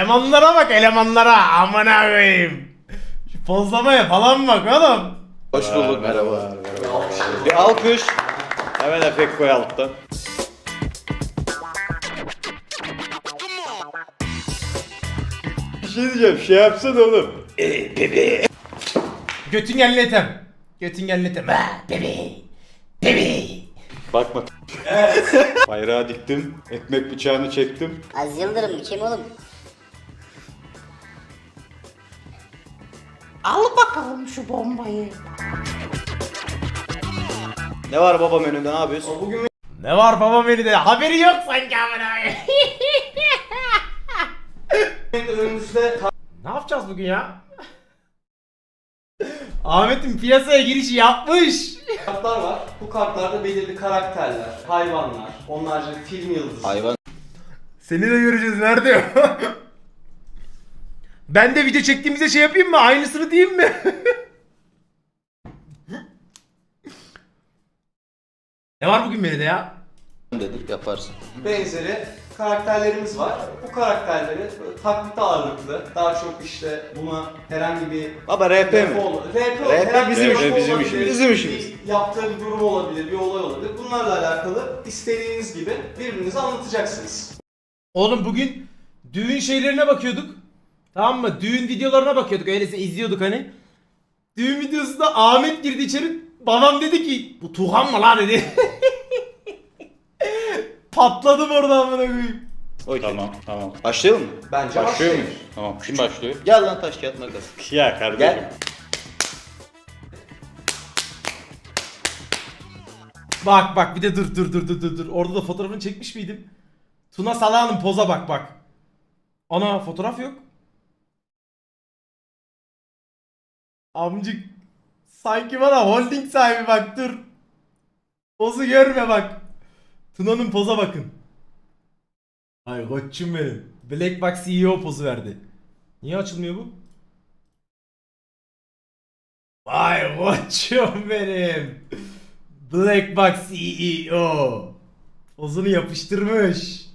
Elemanlara bak elemanlara. Amına koyayım. Şu pozlamaya falan bak oğlum. Hoş bulduk merhaba. Bir alkış. Hemen efekt koy alttan. Bir şey diyeceğim, şey yapsana oğlum. Götüngenletem. Götüngenletem. Ha, bebe. Bebe. Bakma. Bayrağı diktim, ekmek bıçağını çektim. Az Yıldırım kim oğlum? Al bakalım şu bombayı. Ne var baba menüde ne yapıyorsun? Bugün Ne var baba beni de haberi yok sanki amına önümüzde Ne yapacağız bugün ya? Ahmet'in piyasaya girişi yapmış. kartlar var. Bu kartlarda belirli karakterler, hayvanlar, onlarca film yıldızı. hayvan Seni de göreceğiz nerede? Ben de video çektiğimizde şey yapayım mı? Aynısını diyeyim mi? ne var bugün menüde ya? dedik yaparsın. Benzeri karakterlerimiz var. Bu karakterleri böyle taklit ağırlıklı. Daha çok işte buna herhangi bir Baba RP mi? Ol- RP, RP herhangi bizim bir işimiz, şey bizim işimiz. Bizim işimiz. Bir yaptığı bir durum olabilir, bir olay olabilir. Bunlarla alakalı istediğiniz gibi birbirinize anlatacaksınız. Oğlum bugün düğün şeylerine bakıyorduk. Tamam mı? Düğün videolarına bakıyorduk. Öyleyse izliyorduk hani. Düğün videosunda Ahmet girdi içeri. Babam dedi ki bu Tuhan mı lan dedi. Patladım orada amına koyayım. Okey. Tamam, tamam. Başlayalım mı? Bence Başlıyor başlayın. muyuz? Tamam, kim başlıyor? Gel lan taş kağıt makas. Ya kardeşim. Gel. Bak bak bir de dur dur dur dur dur dur. Orada da fotoğrafını çekmiş miydim? Tuna Salah'ın poza bak bak. Ana fotoğraf yok. Amcık sanki bana holding sahibi bak dur. Pozu görme bak. Tuna'nın poza bakın. Ay koçum benim. Black Box CEO pozu verdi. Niye açılmıyor bu? Vay koçum benim. Black Box CEO. Pozunu yapıştırmış.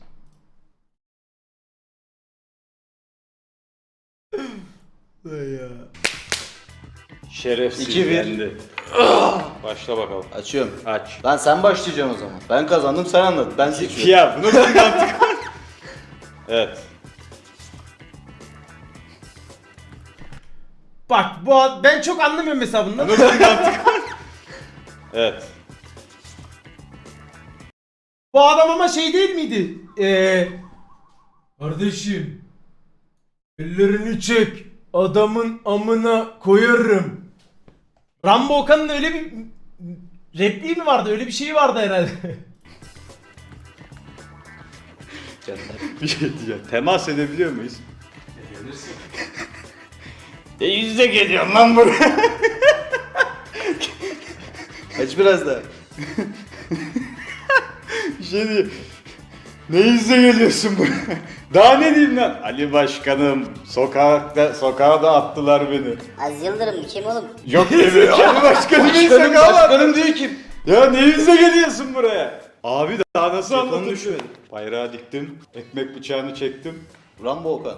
Ya. Şerefsiz İki bir. yendi. Başla bakalım. Açıyorum. Aç. Lan sen başlayacaksın o zaman. Ben kazandım sen anlat. Ben seçiyorum. Ya bunu mantık var. Evet. Bak bu ad- ben çok anlamıyorum mesela bundan. Evet. bu adam ama şey değil miydi? Ee, kardeşim ellerini çek adamın amına koyarım. Rambo Okan'ın öyle bir repliği mi vardı? Öyle bir şey vardı herhalde. Bir şey diyeceğim. Temas edebiliyor muyuz? e yüzde geliyorsun lan buraya. Aç biraz daha. Bir şey diyeyim. Ne yüzde geliyorsun buraya? Daha ne diyeyim lan? Ali Başkanım, sokakta, sokağa da attılar beni. Az Yıldırım kim oğlum? Yok dedi. Ali Başkanım Başkanım, sokağa attı. başkanım diyor ki. Ya ne yüzle geliyorsun buraya? Abi daha nasıl anlatayım? Bayrağı diktim, ekmek bıçağını çektim. Rambo Okan.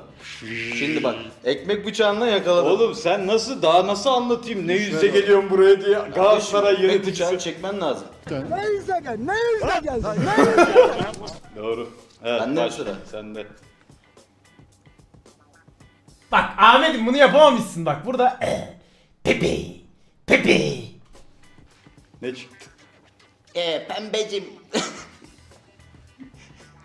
Şimdi bak ekmek bıçağından yakaladım. Oğlum sen nasıl daha nasıl anlatayım ne yüzle geliyorsun buraya diye Galatasaray ekmek bıçağını yöneticisi. çekmen lazım. Doğru. Evet, Bende mi başla. sıra? Sende. Bak Ahmet'im bunu yapamamışsın bak burada. Pepe. Pepe. Ne çıktı? Ee, pembecim.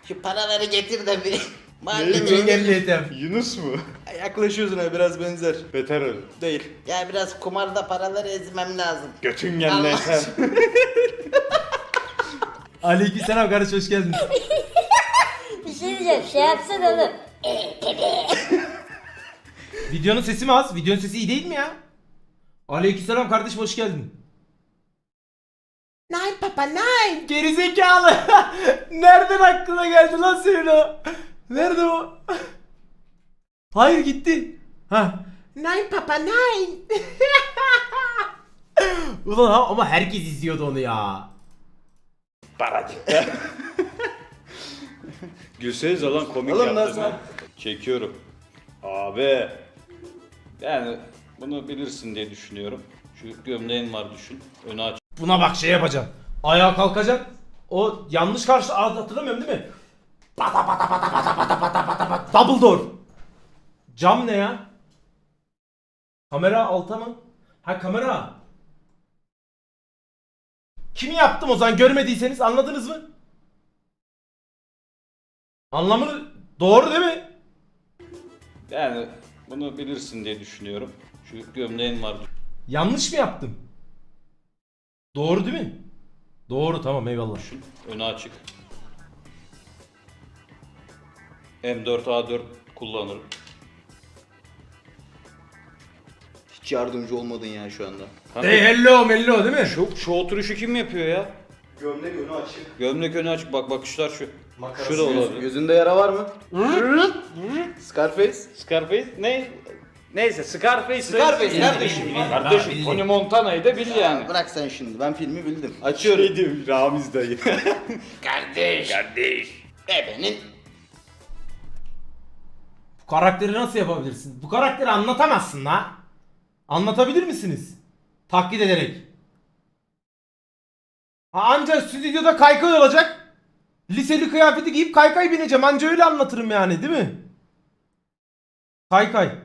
Şu paraları getir de bir O? Engelledim. Yunus mu? Yaklaşıyorsun ha biraz benzer. Beter öyle. Değil. Ya biraz kumarda paraları ezmem lazım. Götün genleysem. Aleykümselam kardeş hoş geldin. Bir şey diyeceğim şey yapsana oğlum. Videonun sesi mi az? Videonun sesi iyi değil mi ya? Aleykümselam kardeşim hoş geldin. Nine papa nine. Gerizekalı. Nereden aklına geldi lan senin o? Nerede o? Hayır gitti. Ha. Nine papa nine. Ulan ha, ama herkes izliyordu onu ya. Paracık. Gülseniz lan komik Oğlum yaptım nasıl? Çekiyorum. Abi. Yani bunu bilirsin diye düşünüyorum. Şu gömleğin var düşün. Önü aç. Buna bak şey yapacaksın. Ayağa kalkacaksın. O yanlış karşı Aa, hatırlamıyorum değil mi? Pata pata pata pata pata pata pata pata. Double door. Cam ne ya? Kamera alta mı? Ha kamera. Kimi yaptım o zaman görmediyseniz anladınız mı? Anlamını doğru değil mi? Yani bunu bilirsin diye düşünüyorum. Şu gömleğin var Yanlış mı yaptım? Doğru değil mi? Doğru tamam eyvallah. düşün. Önü açık. M4A4 kullanırım. Hiç yardımcı olmadın ya şu anda. Hey hello mello değil mi? Şu, şu oturuşu kim yapıyor ya? Gömlek önü açık. Gömlek önü açık bak bakışlar şu. Makarası Şurada yüz- olabilir. Gözünde yara var mı? Scarface. Scarface ne? Neyse Scarface. Scarface kardeşim. Kardeşim Tony Montana'yı da bil yani. Bırak sen şimdi ben filmi bildim. Açıyorum. Şey Ramiz dayı. Kardeş. Kardeş. Ebenin. Bu karakteri nasıl yapabilirsin? Bu karakteri anlatamazsın la. Anlatabilir misiniz? Taklit ederek. Ha ancak stüdyoda kaykay olacak. Liseli kıyafeti giyip kaykay bineceğim. Anca öyle anlatırım yani değil mi? Kaykay.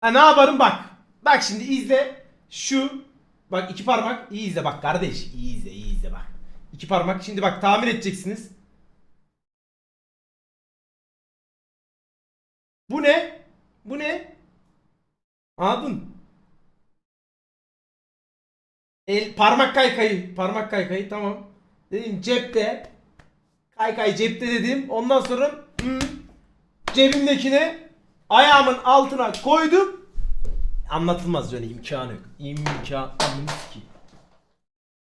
Ha ne yaparım bak. Bak şimdi izle. Şu. Bak iki parmak. iyi izle bak kardeş. İyi izle iyi izle bak. İki parmak. Şimdi bak tamir edeceksiniz. Bu ne? Bu ne? Anladın? El parmak kaykayı, parmak kaykayı tamam. Dedim cepte. Kaykay cepte dedim. Ondan sonra hmm, cebimdekine ayağımın altına koydum. Anlatılmaz yani imkanı yok. İmkan sikeyim.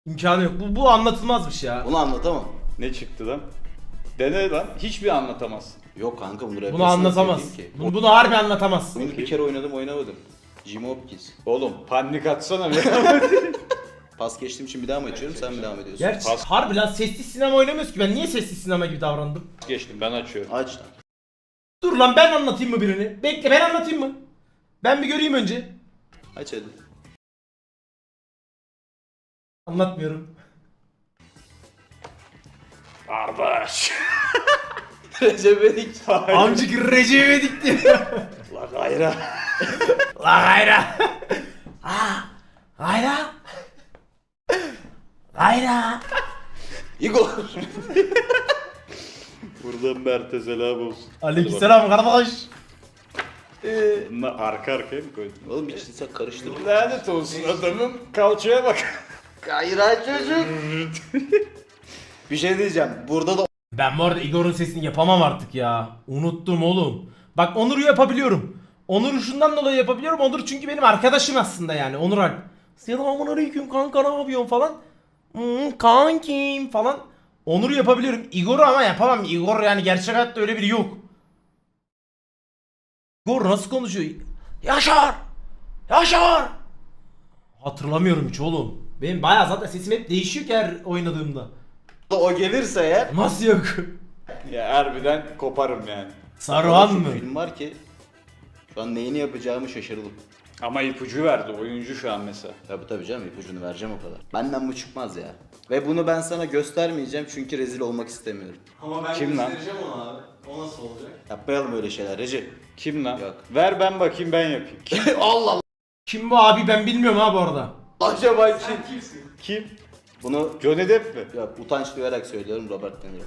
İmkanı yok. Bu, bu anlatılmazmış ya. Bunu anlatamam. ne çıktı lan? Dene lan. Hiçbir anlatamazsın. Yok kanka bunu Bunu anlatamaz. Bunu, bunu harbi anlatamaz. Oyunu bir kere oynadım oynamadım. Jim Hopkins. Oğlum panik atsana bir. Pas geçtiğim için bir daha mı açıyorum sen mi devam ediyorsun? Gerçi Pas- harbi lan sessiz sinema oynamıyoruz ki. Ben niye sessiz sinema gibi davrandım? Geçtim ben açıyorum. Aç lan. Dur lan ben anlatayım mı birini? Bekle ben anlatayım mı? Ben bir göreyim önce. Aç hadi. Anlatmıyorum. Kardeş. Recep İvedik. Amcık Recep diyor. La gayra. La gayra. Ha. Gayra. Gayra. Igor. Buradan Mert'e selam olsun. Aleykümselam kardeş. Bunlar arka arkaya mı koydun? Oğlum hiç insan karıştırma. Lanet olsun adamım. Kalçaya bak. Gayra çocuk. Bir şey diyeceğim. Burada da Ben bu arada Igor'un sesini yapamam artık ya. Unuttum oğlum. Bak Onur'u yapabiliyorum. Onur'u şundan dolayı yapabiliyorum. Onur çünkü benim arkadaşım aslında yani. Onur Alp. Selamun aleyküm kanka ne yapıyorsun falan. Hmm, kankim falan. Onur'u yapabiliyorum. Igor'u ama yapamam. Igor yani gerçek hayatta öyle biri yok. Igor nasıl konuşuyor? Yaşar! Yaşar! Hatırlamıyorum hiç oğlum. Benim bayağı zaten sesim hep değişiyor ki her oynadığımda. O gelirse eğer. Nasıl yok? Ya harbiden koparım yani. Saruhan mı? Film var ki. Şu an neyini yapacağımı şaşırdım. Ama ipucu verdi oyuncu şu an mesela. Tabii tabii canım ipucunu vereceğim o kadar. Benden bu çıkmaz ya. Ve bunu ben sana göstermeyeceğim çünkü rezil olmak istemiyorum. Ama ben Kim lan? göstereceğim ona abi. O nasıl olacak? Yapmayalım öyle şeyler Recep. Kim lan? Yok. Ver ben bakayım ben yapayım. Allah Allah. Kim bu abi ben bilmiyorum ha bu arada. Acaba kim? Sen kimsin? Kim? Bunu Johnny Depp mi? yok utanç duyarak söylüyorum Robert De Niro.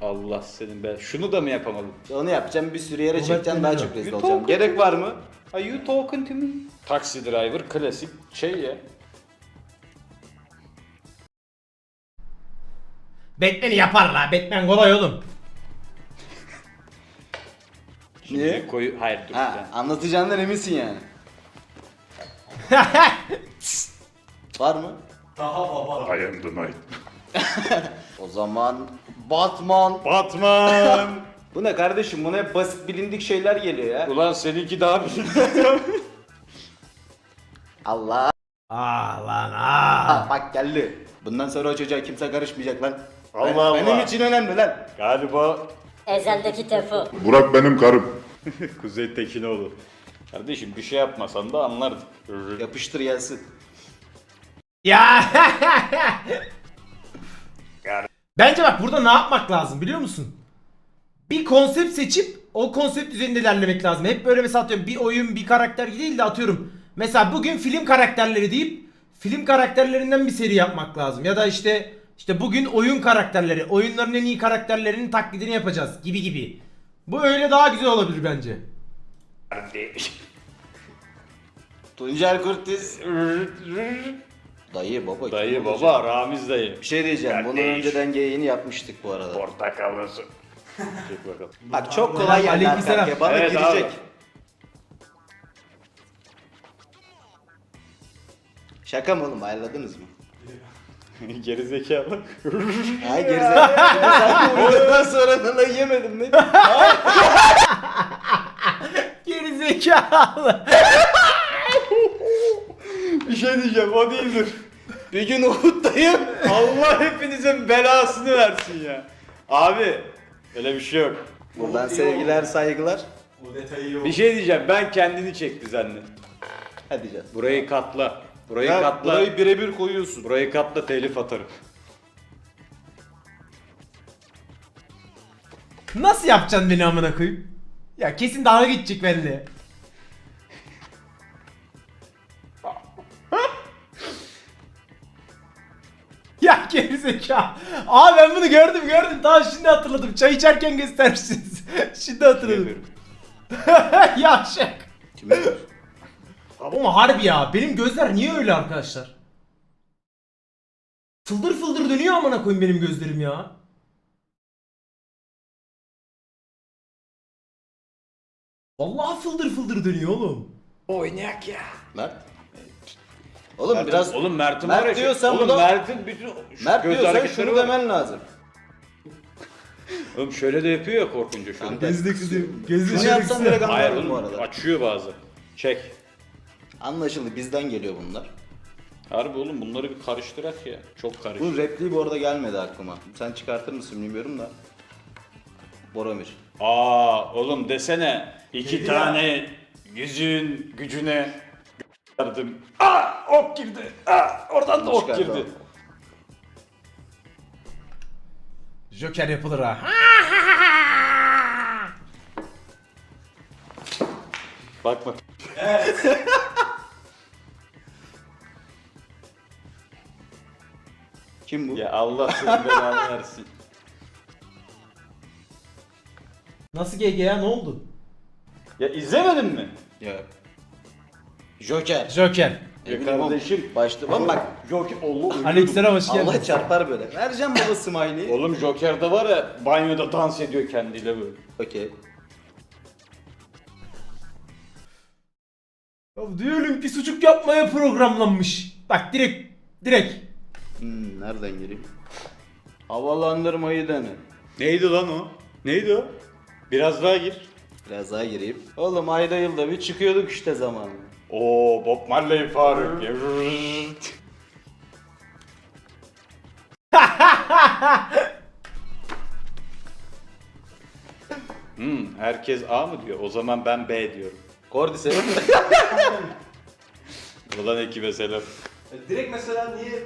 Allah senin be. Şunu da mı yapamadım? Onu yapacağım bir sürü yere çekeceğim daha çok rezil You olacağım. Gerek var mı? Are you talking to me? Taxi driver klasik şey ya. Batman'i yapar la. Batman kolay oğlum. Niye? Koyu... Hayır dur. Ha, sen. anlatacağından eminsin yani. Var mı? Daha baba. I am the night. O zaman Batman. Batman. Bu ne kardeşim? Buna hep basit bilindik şeyler geliyor ya. Ulan seninki daha bir Allah. Aa lan aa. Ha, bak geldi. Bundan sonra o çocuğa kimse karışmayacak lan. Allah Ben- Allah. Benim için önemli lan. Galiba Ezeldeki Tefo. Burak benim karım. Kuzey Tekinoğlu. Kardeşim bir şey yapmasan da anlardık. Yapıştır gelsin. Ya. Bence bak burada ne yapmak lazım biliyor musun? Bir konsept seçip o konsept üzerinde ilerlemek lazım. Hep böyle mesela atıyorum bir oyun bir karakter değil de atıyorum. Mesela bugün film karakterleri deyip film karakterlerinden bir seri yapmak lazım. Ya da işte işte bugün oyun karakterleri, oyunların en iyi karakterlerinin taklidini yapacağız gibi gibi. Bu öyle daha güzel olabilir bence. Tuncer Kurtiz. Dayı baba. Dayı kim olacak? baba Ramiz dayı. Bir şey diyeceğim. Bunu Kardeş. önceden geyiğini yapmıştık bu arada. Portakalısı. Çek bakalım. Bak çok kolay yerler Aleykümselam. kanka. Bana Evet girecek. abi. Şaka mı oğlum ayarladınız mı? Geri zekalı. Ha gerizekalı. Sanki oynadıktan sonra da yemedim mi? Geri zekalı. bir şey diyeceğim o değildir. Bir gün Uhud'dayım. Allah hepinizin belasını versin ya. Abi öyle bir şey yok. Buradan sevgiler saygılar. O detayı yok. Bir şey diyeceğim ben kendini çekti zannet. Hadi canım. Burayı katla. Burayı Ya, katla. burayı birebir koyuyorsun. Burayı katla telif atarım. Nasıl yapacaksın beni amına koyayım? Ya kesin dalga geçecek benimle. Gerizekalı. Aa ben bunu gördüm gördüm. Daha şimdi hatırladım. Çay içerken göstermişsiniz. şimdi hatırladım. Yavşak. Kime? Ama harbi ya. Benim gözler niye öyle arkadaşlar? Fıldır fıldır dönüyor amına koyayım benim gözlerim ya. Vallahi fıldır fıldır dönüyor oğlum. Oynayak ya. Mert. Oğlum biraz Oğlum Mert'in Mert var ya. şu- diyorsan oğlum bu da- Mert'in bütün şu Mert göz diyorsan hareketleri şunu var. demen lazım. Oğlum şöyle de yapıyor ya korkunca şöyle. Kanka, Gözde kızım. Gözde Şunu yapsan direkt Hayır anlardım bu oğlum arada. açıyor bazı. Çek. Anlaşıldı bizden geliyor bunlar. Harbi oğlum bunları bir karıştırak ya. Çok karışık. Bu repliği bu arada gelmedi aklıma. Sen çıkartır mısın bilmiyorum da. Boromir. Aa oğlum desene iki tane yüzün gücüne gösterdim. Aa ok girdi. Aa oradan da ok Çıkardı girdi. Joker yapılır ha. Bak bak. Kim bu? Ya Allah senin belanı versin. Nasıl GG ya ne oldu? Ya izlemedin mi? Ya. Joker. Joker. Ya bileyim oğlum, kardeşim. Başta Oğlum bak Joker Allah Aleykümselam hoş geldin. Allah çarpar böyle. Vereceğim baba smiley'i. Oğlum Joker'de var ya banyoda dans ediyor kendiyle böyle. Okey. Ya diyelim ki sucuk yapmaya programlanmış. Bak direkt direkt. Hmm, nereden gireyim? Havalandırmayı dene. Neydi lan o? Neydi o? Biraz daha gir. Biraz daha gireyim. Oğlum ayda yılda bir çıkıyorduk işte zamanında. Oo Bob Marley Faruk. hmm, herkes A mı diyor? O zaman ben B diyorum. Kordise. Buradan ekibe selam. Ya Direkt mesela niye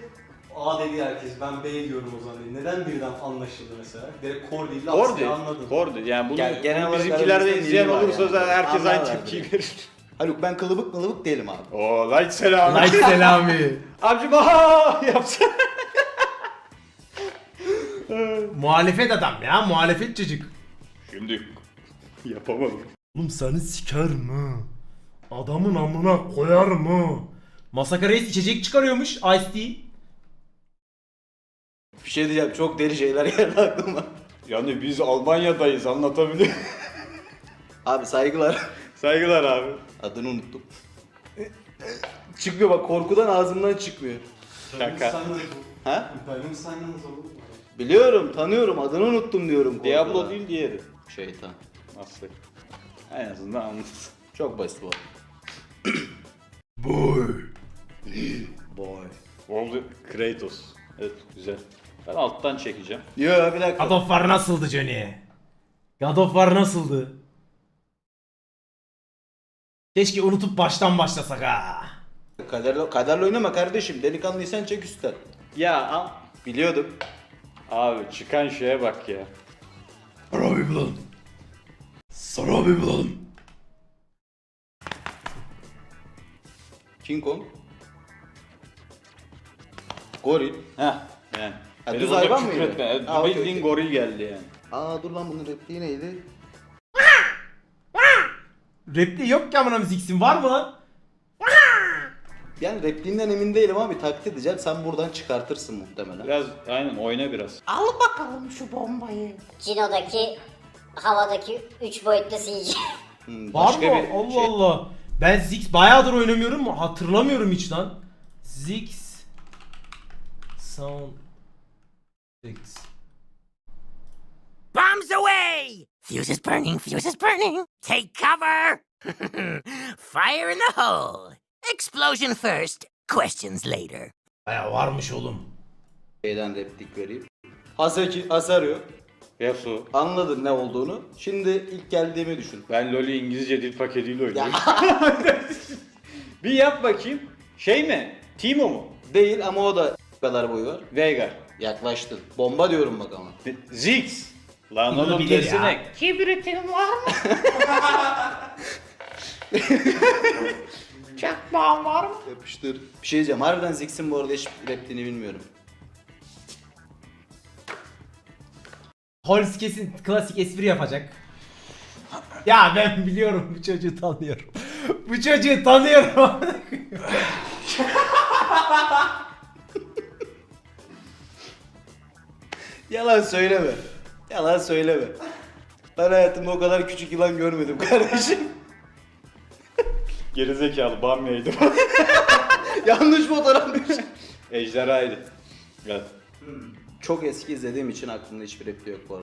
A dedi herkes ben B diyorum o zaman. Neden birden anlaşıldı mesela? Direkt Kordi. Aksine anladım. Kordi. Yani bunu, Gel- genel bunu olarak bizimkilerde aramızda izleyen var olursa yani. zaten herkes aynı Anlarlar tepkiyi verir. Haluk ben kılıbık mılıbık değilim abi. Oo like selam. Like selami. Abicim aha yapsa. Muhalefet adam ya muhalefet çocuk. Şimdi yapamadım. Oğlum seni siker mi? Adamın amına koyar mı? Masaka Reis içecek çıkarıyormuş Ice Tea. Bir şey diyeceğim çok deli şeyler geldi aklıma. Yani biz Almanya'dayız anlatabiliyor Abi saygılar. Saygılar abi. Adını unuttum. çıkmıyor bak korkudan ağzımdan çıkmıyor. Şaka. Ha? Benim saymamız olur mu? Biliyorum tanıyorum adını unuttum diyorum. Diablo korkudan. değil diğeri. Şeytan. Nasıl? En azından anladın. Çok basit bu. Boy. Boy. Oldu Kratos. Evet güzel. Ben alttan çekeceğim. Yo bir dakika. God of War nasıldı Johnny? God of War nasıldı? Keşke unutup baştan başlasak ha. Kaderle, kaderle oynama kardeşim. Delikanlıysan çek üstten. Ya am- Biliyordum. abi çıkan şeye bak ya. Sana bir bulalım. Sana bir bulalım. King Kong. Goril. Heh yani. Ha, düz hayvan mıydı? Ha, okey, Bildiğin okey. goril geldi yani. Aa dur lan bunun repliği neydi? Repliği yok ki amına Zix'in var mı lan? Yani repliğinden emin değilim abi taklit edeceğim. Sen buradan çıkartırsın muhtemelen. Biraz aynen oyna biraz. Cino'daki havadaki 3 boyutlu CG. Hmm, Var başka mı? bir Allah şey- Allah. Ben Zix bayağıdır oynamıyorum mu? Hatırlamıyorum hiç lan. Zix Sound Zix Bombs away! Fuse is burning, fuse is burning. Take cover! Fire in the hole. Explosion first, questions later. Baya varmış oğlum. Şeyden replik vereyim. Haseki, Hasario. Yasu. Anladın ne olduğunu. Şimdi ilk geldiğimi düşün. Ben LoL'ü İngilizce dil paketiyle oynuyorum. bir yap bakayım. Şey mi? Timo mu? Değil ama o da kadar boyu var. Veigar. Yaklaştın. Bomba diyorum bak ama. Ziggs. Lan Bunu onun bilir desene. ya. Kibritin var mı? Çakmağın var mı? Yapıştır. Bir şey diyeceğim. Harbiden Ziggs'in bu arada hiç repliğini bilmiyorum. Holmes kesin klasik espri yapacak. Ya ben biliyorum bu çocuğu tanıyorum. bu çocuğu tanıyorum. Yalan söyleme. Yalan söyleme. Ben hayatımda o kadar küçük yılan görmedim kardeşim. Gerizekalı bamyaydı. Yanlış fotoğraf düşün. Ejderhaydı. Gel. Çok eski izlediğim için aklımda hiçbir repliği yok bu arada.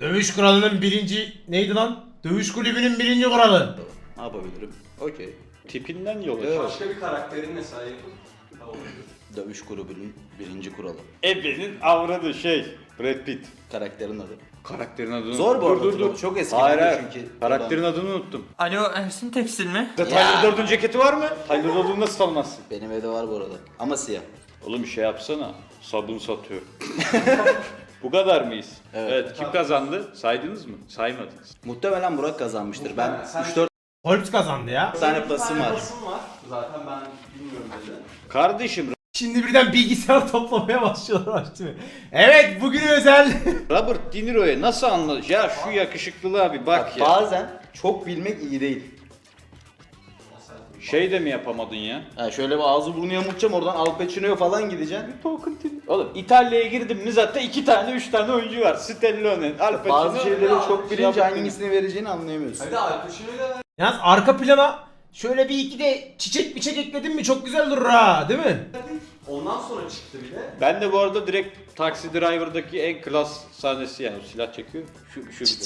Dövüş kuralının birinci neydi lan? Dövüş kulübünün birinci kuralı. Ne yapabilirim? Okey. Tipinden yola Evet. çık. Başka bir karakterin mesela yapıp da olabilir. Dövüş kulübünün birinci kuralı. Ebe'nin avradı şey. Brad Pitt. Karakterin adı. Karakterin adını Zor bu arada Dur dur çok eski Hayır hayır. çünkü. Karakterin adını unuttum. Alo Ersin Tekstil mi? Tyler Durden ceketi var mı? Tyler Durden'ı nasıl tanımazsın? Benim evde var bu arada. Ama siyah. Oğlum bir şey yapsana. Sabun satıyor. Bu kadar mıyız? Evet. Evet. Kim kazandı? Saydınız mı? Saymadınız. Muhtemelen Burak kazanmıştır. Ben Sen- 3-4 Holmes kazandı ya. tane plus'ım var. Basım var. Zaten ben bilmiyorum dedi. Kardeşim Şimdi birden bilgisayar toplamaya başlıyorlar değil mi? Evet bugün özel. Robert De Niro'ya nasıl anladın? Ya şu yakışıklılığa bir bak Bak, ya. bazen çok bilmek iyi değil. Şey de mi yapamadın ya? Ha şöyle bir ağzı burnu yamultacağım oradan Al Pacino'ya falan gideceksin. Oğlum İtalya'ya girdim mi zaten iki tane üç tane oyuncu var. Stallone, Al Pacino. Bazı şeyleri çok bilince De Niro. hangisini vereceğini anlayamıyorsun. Hadi Al Pacino'yla ver. Yalnız arka plana şöyle bir iki de çiçek biçek ekledin mi çok güzel durur ha değil mi? Ondan sonra çıktı bir de. Ben de bu arada direkt Taxi Driver'daki en klas sahnesi yani o silah çekiyor. Şu şu bir de.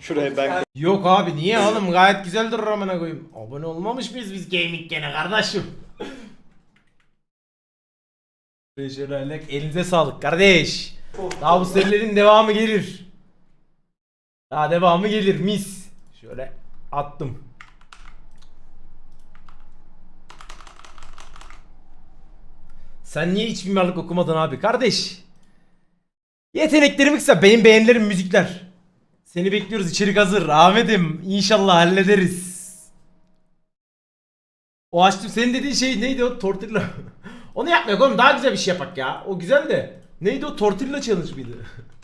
Şuraya ben Yok abi niye oğlum gayet güzel durur amına koyayım. Abone olmamış mıyız biz gaming gene kardeşim? Şöyle elinize sağlık kardeş. Daha bu serilerin devamı gelir. Daha devamı gelir mis. Şöyle attım. Sen niye hiç mimarlık okumadın abi kardeş? Yeteneklerim kısa benim beğenilerim müzikler. Seni bekliyoruz içerik hazır. Ahmet'im inşallah hallederiz. O açtım senin dediğin şey neydi o tortilla. Onu yapmayak oğlum daha güzel bir şey yapak ya. O güzel de. Neydi o tortilla challenge mıydı?